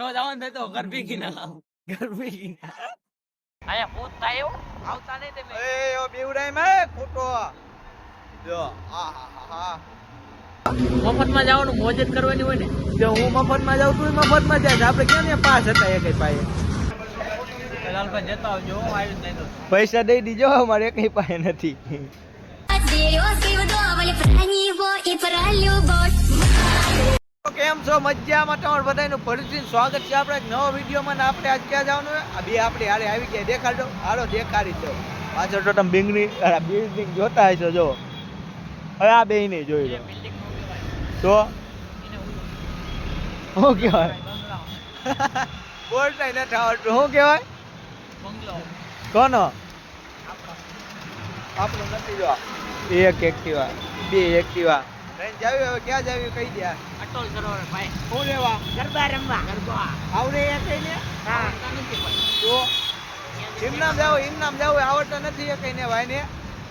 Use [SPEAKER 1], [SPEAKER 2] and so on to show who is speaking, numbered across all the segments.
[SPEAKER 1] નો જવાનું થાય તો ઘર ભેગી ના લાવું
[SPEAKER 2] ઘર ભેગી ના.
[SPEAKER 1] અહીંયા ભૂત થાય એવું આવતા નહીં તમે
[SPEAKER 2] એ ઓ બીવડાય મે ખોટો જો આ હા હા હા
[SPEAKER 1] મફતમાં જવાનું મોજ જ કરવાની હોય ને
[SPEAKER 2] જો હું મફતમાં જાઉં તું મફતમાં જાય આપણે ક્યાં ને પાસ હતા એક પાસે
[SPEAKER 1] લાલભાઈ જતા આવજો હું આવી નહીં તો
[SPEAKER 2] પૈસા દઈ દીજો અમારે કઈ પાસે નથી
[SPEAKER 3] Березки вдоволь про него и про любовь.
[SPEAKER 2] કેમ છો? મજામાં તમારું બધાનું ફરીથી સ્વાગત છે આપણે નવો વિડીયોમાં આપણે આજ ક્યાં જવાનું આ બે આપણે હારે આવી ગયા. દેખાડો. હાલો, દેખાડી દો. પાછળ તો તમે બિંગની બિલ્ડિંગ જોતા હશો, જો. હવે આ બે નહીં જોઈ લો. તો શું કહેવાય? બોલતા નથી આવડતું. શું કહેવાય? કોનો? આપણો નથી જો. એક એક્ટિવા બે એક્ટિવા ટ્રેન જાવી હવે ક્યાં જાવી કહી દે
[SPEAKER 1] અટોલ સરોવર ભાઈ.
[SPEAKER 2] શું લેવા?
[SPEAKER 1] ગરબા રમવા. ગરબા.
[SPEAKER 2] આવડે એ થઈને
[SPEAKER 1] હા. નથી ભાઈ
[SPEAKER 2] તો ઇમનામ જાવ ઇમનામ જાવ આવડતા નથી એ કઈ ને ભાઈ ને.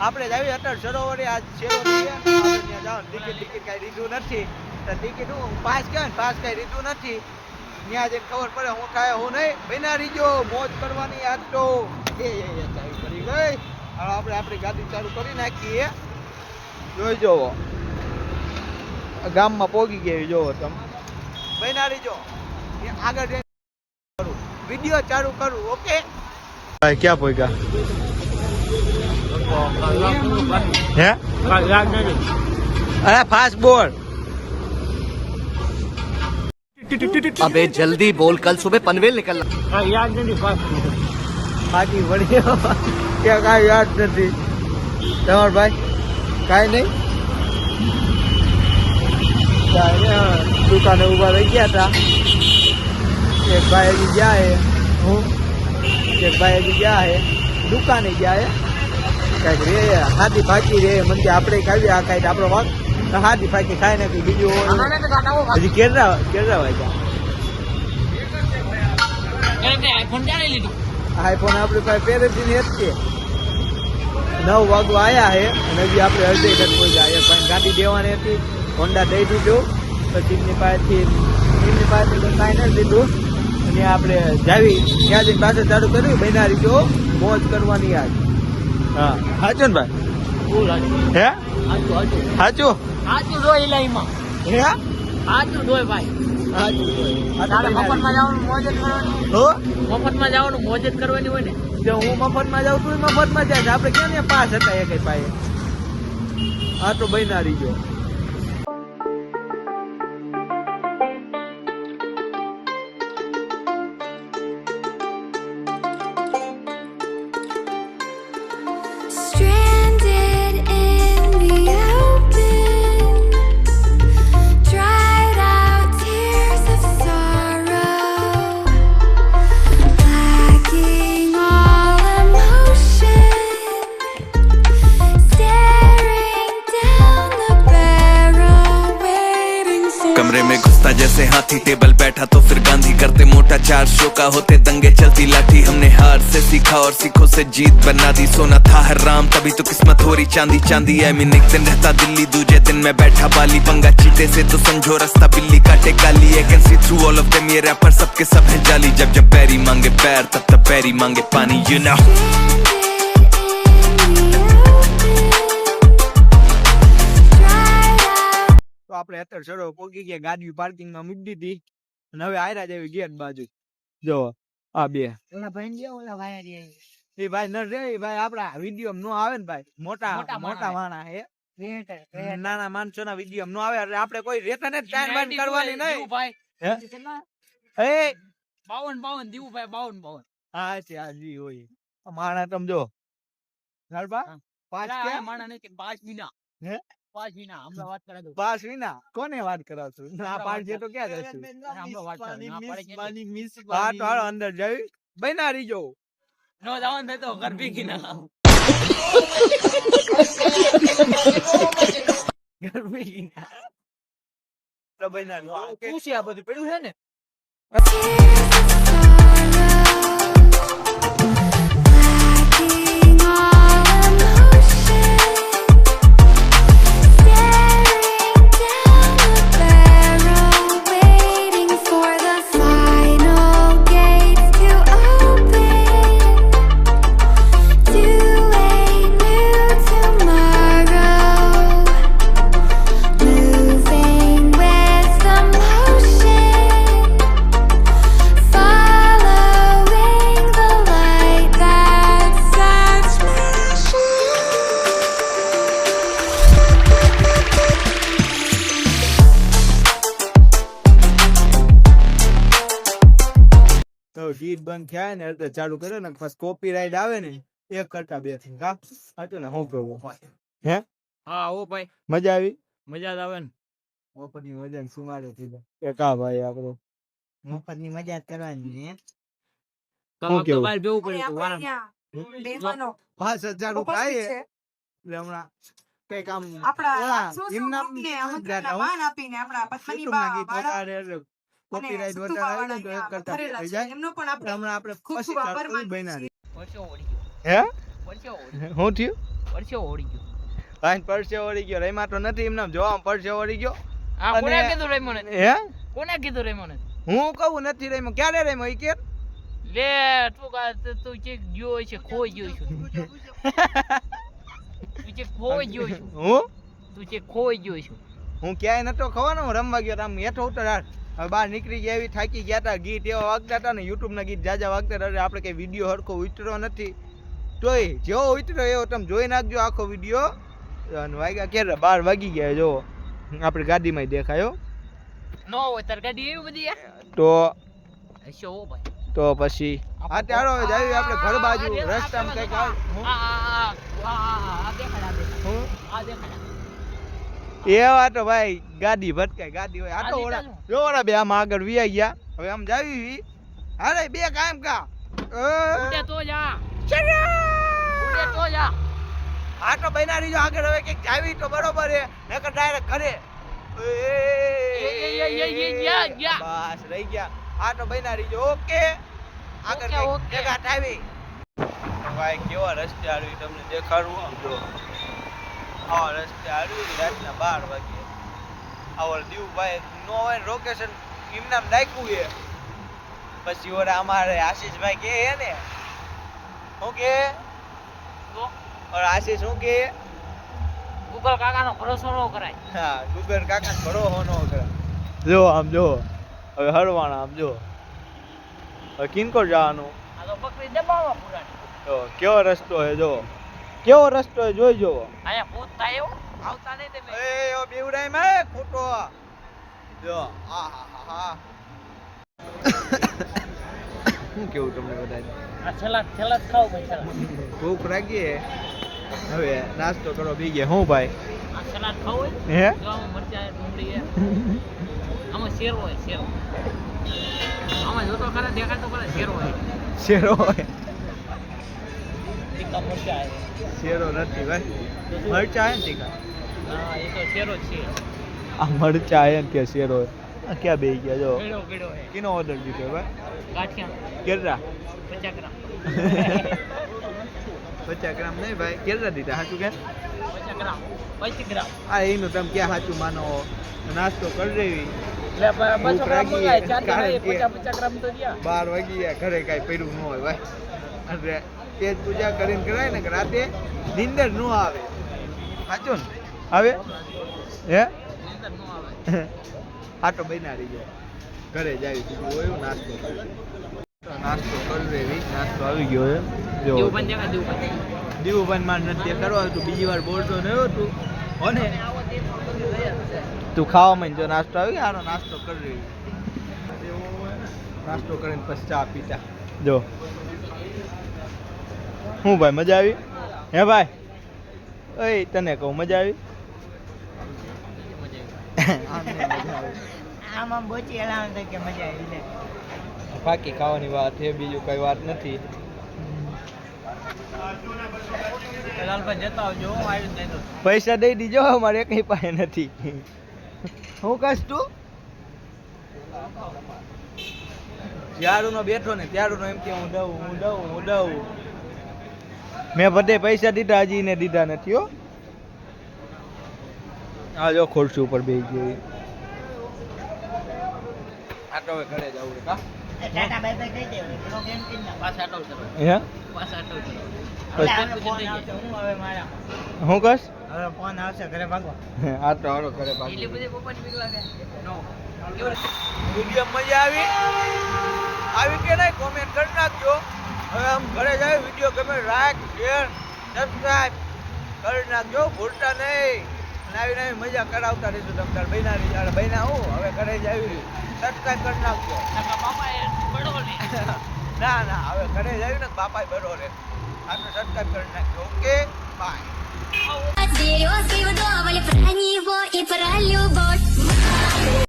[SPEAKER 2] આપણે જાવી અટલ સરોવરે આ છેલ્લો છે. જાવ ટિકિટ ટિકિટ કઈ લીધું નથી. તો ટિકિટ હું પાસ ને પાસ કાંઈ લીધું નથી. ત્યાં જે ખબર પડે હું થાય હું નહીં. બિના રીજો મોજ કરવાની આજ તો. એ એ એ કરી ગઈ. હવે આપણે આપણી ગાડી ચાલુ કરી નાખીએ. જોઈ જોવો. ગામમાં પોગી ગઈ જોવો તમે બના રીજો એ આગળ જઈને કરું વિડિયો ચાલુ કરું ઓકે ભાઈ ક્યાં પોગ્યા હે અરે ફાસ્ટ બોલ
[SPEAKER 4] अबे जल्दी बोल कल सुबह पनवेल निकलना
[SPEAKER 2] બાકી વળ્યો કે કાંઈ યાદ નથી તમાર ભાઈ કાંઈ નહીં કાંઈ નહીં, હા. દુકાને ઊભા રહી ગયા હતા એક ભાઈ હજી ગયા હે. હું? એક ભાઈ હજી ગયા હે. દુકાને ગયા હે. કાંઈક રે હાથી ફાકી રે. મને આપણે ખાવી આ કાંઈક આપણો વાગ હાથી ફાકી ખાઈ નાખી બીજું. હજી કેરરા કેટલા વાગ્યા.
[SPEAKER 1] આઈફોન
[SPEAKER 2] આપણી પાસે પહેલેથી જ છે નવ વાગવા આયા હે. અને હજી આપણે અડધી કોઈ જાય. પણ ગાડી દેવાની હતી. હોન્ડા દઈ દીધું. પછી એમની પાસેથી એમની પાસેથી નથી દીધું અને આપણે જાવી ત્યાં જઈને પાસે ચાલુ કર્યું બનારી જો મોજ કરવાની આજ હા. સાચું ને ભાઈ? હે?
[SPEAKER 1] હાચું હાચું.
[SPEAKER 2] સાચું
[SPEAKER 1] હાચું જોઈ લાઈમાં
[SPEAKER 2] હે?
[SPEAKER 1] હાચું જોઈ ભાઈ. મફતમાં જવાનું મોજ જ કરવાની.
[SPEAKER 2] હો?
[SPEAKER 1] મફતમાં જવાનું મોજ જ કરવાની હોય ને.
[SPEAKER 2] જો હું મફતમાં જાઉં તું મફતમાં જાય આપણે ક્યાં ને પાસ હતા એ કઈ પાસે આ તો બનારી જો.
[SPEAKER 5] हाथी टेबल बैठा तो फिर गांधी करते मोटा चार शो का होते दंगे चलती लाठी। हमने हार से सीखा और सीखों से जीत बना दी। सोना था हर राम, तभी तो किस्मत हो रही। चांदी चांदी है, मीन एक दिन रहता दिल्ली। दूजे दिन मैं बैठा बाली। पंगा चीते से तो समझो रास्ता बिल्ली काटे काली। है can see through all of them ये रैपर सबके सब है जाली। जब जब बैरी मांगे पैर, तब तब बैरी मांगे पानी यू नो
[SPEAKER 2] તો આપણે અત્યારે ચડો પોકી ગયા ગાડી પાર્કિંગમાં મૂકી દીધી અને હવે આયરા જેવી ગયા બાજુ. જો આ બે.
[SPEAKER 1] ઓલા ભાઈ ને ઓલા ભાઈ
[SPEAKER 2] એ ભાઈ ન રે એ ભાઈ આપડા વીડિયો નો આવે ને ભાઈ. મોટા
[SPEAKER 1] મોટા માણા
[SPEAKER 2] હે. નાના માણસો ના વીડિયો નો આવે એટલે આપણે કોઈ રેતા ને ટાઈમ બાઈન કરવાની નહીં.
[SPEAKER 1] ભાઈ
[SPEAKER 2] હે? એ
[SPEAKER 1] બાવન બાવન દીવું ભાઈ બાવન બાવન.
[SPEAKER 2] હા છે આ જી હોય. માણા તમ જો. લાલબા. પાંચ કે
[SPEAKER 1] માણા નહીં પાંચ વિના
[SPEAKER 2] હે?
[SPEAKER 1] પાંચ વિના હમણાં વાત કરા દઉં.
[SPEAKER 2] પાંચ વિના કોને વાત કરાવશું ના પાંચ
[SPEAKER 1] વાત
[SPEAKER 2] તો ક્યાં જશું?
[SPEAKER 1] હમણાં વાત કરા દઉં. ના પાડે કે
[SPEAKER 2] હા તો હાલો અંદર જઈ. બના રીજો
[SPEAKER 1] નો જવાનું થાય તો ઘર ભેગી ના લાવું
[SPEAKER 2] ગરમી તો બના રીજો
[SPEAKER 1] છે આ બધું? પડ્યું છે ને?
[SPEAKER 2] ગીત બંધ થાય ને એટલે ચાલુ કર્યો ને પછી કોપીરાઈટ આવે ને એક કરતા બેથી કા હતું ને હું કહું હે?
[SPEAKER 1] હા ઓ ભાઈ.
[SPEAKER 2] મજા આવી?
[SPEAKER 1] મજા જ આવે ને.
[SPEAKER 2] મફતની મજા ને સુમારે થી એ કા ભાઈ આપણો?
[SPEAKER 6] મફતની મજા જ કરવાની
[SPEAKER 1] આ તો બહાર જવું પડે
[SPEAKER 2] પાંચ હજાર
[SPEAKER 7] ઉપસ્થિત
[SPEAKER 2] રૂપિયા
[SPEAKER 7] છે.
[SPEAKER 2] એટલે હમણાં કઈ કામ
[SPEAKER 7] આપણા
[SPEAKER 2] ઓલા
[SPEAKER 7] શું
[SPEAKER 2] એમ
[SPEAKER 7] શું
[SPEAKER 2] નામ
[SPEAKER 7] ગ્રુપને
[SPEAKER 2] નથી
[SPEAKER 7] આમંત્રણના
[SPEAKER 2] જાતા, હો.
[SPEAKER 7] માન આપીને આપણા પત્ની બા-
[SPEAKER 2] વધારે કરતા થઈ જાય.
[SPEAKER 7] એમનો પણ આપણે
[SPEAKER 2] હમણાં આપણે
[SPEAKER 7] ખૂબ ખૂબ આભાર
[SPEAKER 1] ગયો.
[SPEAKER 2] હે?
[SPEAKER 1] પરસેવો વળી
[SPEAKER 2] શું થયું?
[SPEAKER 1] પરસેવો વળી ગયો.
[SPEAKER 2] ભાઈ પરસે વળી ગયો. રહીમાં તો નથી એમને. જોવા પરસે વળી ગયો?
[SPEAKER 1] આ કોને કીધું રેમો ને
[SPEAKER 2] હે?
[SPEAKER 1] કોને કીધું રેમો ને
[SPEAKER 2] હું કહું નથી રહીમાં ક્યારે રહીમાં ઈ કે
[SPEAKER 1] લે તું કા તું- તું ચેક ગયો છે ખોઈ ગયો છે તું ચેક ખોઈ ગયો છે
[SPEAKER 2] હું?
[SPEAKER 1] તું ચેક ખોઈ ગયો છે
[SPEAKER 2] હું ક્યાંય નતો ખવાનો. હું રમવા ગયો. તો આમ હેઠો ઉતર હાર. હવે બહાર નીકળી ગયા એવી થાકી ગયા હતા ગીત એવા વાગતા હતા ને યુટ્યુબના ગીત જાજા વાગતા હતા આપણે કઈ વીડિયો હરખો ઉતર્યો નથી. તોય જેવો ઉતર્યો એવો તમે જોઈ નાખજો આખો વીડિયો અને વાગ્યા ક્યારે? બાર વાગી ગયા જો આપણે ગાડીમાં દેખાયો
[SPEAKER 1] નો હોય તાર ગાડી એવી બધી
[SPEAKER 2] તો
[SPEAKER 1] હશે ભાઈ.
[SPEAKER 2] તો પછી આ ત્યારે જાવી આપણે ઘર બાજુ. રસ્તામાં કંઈક
[SPEAKER 1] આ? આ આ દેખાડા? આ દેખાડ.
[SPEAKER 2] એવા તો ભાઈ ગાડી ભટકાય ગાડી હોય. આ તો
[SPEAKER 1] ગાડી
[SPEAKER 2] ઓલા
[SPEAKER 1] ચાલુ.
[SPEAKER 2] જો ઓળા બે આમ આગળ વી ગયા. હવે આમ જાવી અરે બે કાયમ કા.
[SPEAKER 1] ઉડે તો જા. ઉડે તો જા.
[SPEAKER 2] આ તો બૈનારી જો આગળ. હવે કંઈક જાવી તો બરોબર હે નકર ડાયરેક્ટ ઘરે.
[SPEAKER 1] એ, એ, એ, એ, એ, યા, યા.
[SPEAKER 2] બસ રહી ગયા. આ તો બૈનારી જો ઓકે. આગળ. જગા ટાવી ભાઈ કેવા રસ્તે આવી તમને દેખાડવું આમ જો. આવા રસ્તે આવી રાતના બાર વાગે. આવો દીવભાઈ નો હોય લોકેશન એમનામ નાખ્યું છે. પછી ઓલા અમારે આશીષભાઈ કે હે ને શું કે?
[SPEAKER 1] તો
[SPEAKER 2] ઓર આશીષ શું કે?
[SPEAKER 1] ગૂગલ કાકાનો ભરોસો ન કરાય.
[SPEAKER 2] હા ગુગર કાકા ભરોસો ન કરે જો આમ જો હવે હરવાના આમ જો. હવે કિનકોર જવાનું.
[SPEAKER 1] આ તો બકરી દબાવવા પુરાણી.
[SPEAKER 2] તો કેવો રસ્તો હે જો. કેવો રસ્તો જોઈ જોવો.
[SPEAKER 1] અહીંયા ભૂત થાય એવું આવતા નહીં તમે.
[SPEAKER 2] એ ઓ બીવડાઈ મે ખોટો. જો આ હા હા હું કેવું તમને બધા
[SPEAKER 1] આ છેલ્લા છેલ્લા ખાવ ભાઈ છેલ્લા.
[SPEAKER 2] ભૂખ લાગી હવે નાસ્તો કરો બી ગયા હું ભાઈ?
[SPEAKER 1] આ છેલ્લા ખાવ હોય.
[SPEAKER 2] હે?
[SPEAKER 1] જો આમાં મરચાં ડુંગળી હે આમાં શેર હોય શેર. આમાં જોતો ખરા દેખાય તો ખરા શેર હોય.
[SPEAKER 2] શેરો હોય.
[SPEAKER 1] મરચાં.
[SPEAKER 2] શેરો નથી ભાઈ. મરચા હે ને તીખા
[SPEAKER 1] હા એ તો શેરો જ છે.
[SPEAKER 2] આ મરચા ને કે શેરો આ ક્યાં બે ગયા? જો.
[SPEAKER 1] હે.
[SPEAKER 2] કિનો ઓર્ડર દીધો ભાઈ?
[SPEAKER 1] ગાંઠિયા.
[SPEAKER 2] કેટલા
[SPEAKER 1] પચાસ ગ્રામ.
[SPEAKER 2] પચાસ ગ્રામ નહીં ભાઈ. કેટલા દીધા સાચું કે?
[SPEAKER 1] પચાસ ગ્રામ. પચીસ ગ્રામ.
[SPEAKER 2] આ એનું તમે ક્યાં સાચું માનો? નાસ્તો કરી
[SPEAKER 1] રહ્યા
[SPEAKER 2] બાર વાગી ગયા ઘરે કાંઈ પડ્યું ન હોય ભાઈ. તેજ પૂજા કરીને કરાય ને રાતે નીંદર ન આવે. સાચું ને? આવે? હે?
[SPEAKER 1] આટો ન
[SPEAKER 2] રહી તો જાય. ઘરે જાય હોય નાસ્તો નાસ્તો કરી લેવી નાસ્તો આવી ગયો છે જો
[SPEAKER 1] દેવભાઈ
[SPEAKER 2] માર નથી કરવા તું બીજી વાર બોલતો રહ્યો તું. અને તું ખાવામાં જો નાસ્તો આવી ગયો આનો નાસ્તો કરી લેવી નાસ્તો કરીને પછી ચા પીતા. જો. હું ભાઈ મજા આવી? હે ભાઈ? ઓય તને કહું મજા આવી? આમને મજા આવી
[SPEAKER 6] આમ આમ બોચી હલાવવાનું કે મજા આવી
[SPEAKER 2] બાકી ખાવાની વાત છે બીજું કઈ વાત નથી. પૈસા દઈ દીજો અમારે કઈ પાસે નથી. હું કશ તું? ત્યારું બેઠો ને ત્યારું નો એમ કે હું દઉં હું દઉં હું દઉં. મેં બધે પૈસા દીધા હજી ને દીધા નથી હો. આ જો ખોરશી ઉપર બેસી ગઈ આ તો ઘરે જવું કા
[SPEAKER 6] ટાટા બાય બાય કહી દેવું પેલો કેમ કે ના
[SPEAKER 1] પાછા આટો ચલો
[SPEAKER 2] હે?
[SPEAKER 1] પાછા આટો ચલો
[SPEAKER 6] હવે આનો ફોન આવશે ઘરે ભાગો.
[SPEAKER 2] આ તો હારો ઘરે પાછું
[SPEAKER 1] એટલી બધી પપ્પાની બીક લાગે. નો કેવું
[SPEAKER 2] મજા આવી? આવી કે નહીં? કોમેન્ટ કરી નાખજો. હવે આમ ઘરે જાય વિડીયો ગમે લાઈક શેર સબસ્ક્રાઇબ કરી નાખજો ભૂલતા નહીં અને આવી નવી મજા કરાવતા રહીશું તમે તાર બૈના રહી જાય બૈના હું હવે ઘરે જ આવી સબસ્ક્રાઇબ કરી નાખજો
[SPEAKER 1] નકા બાપા એ પડો નહીં
[SPEAKER 2] ના ના હવે ઘરે જઈને બાપા બરો રે આટલું સબસ્ક્રાઇબ કરી નાખજો ઓકે બાય
[SPEAKER 3] Серьезки вдоволь про него и про любовь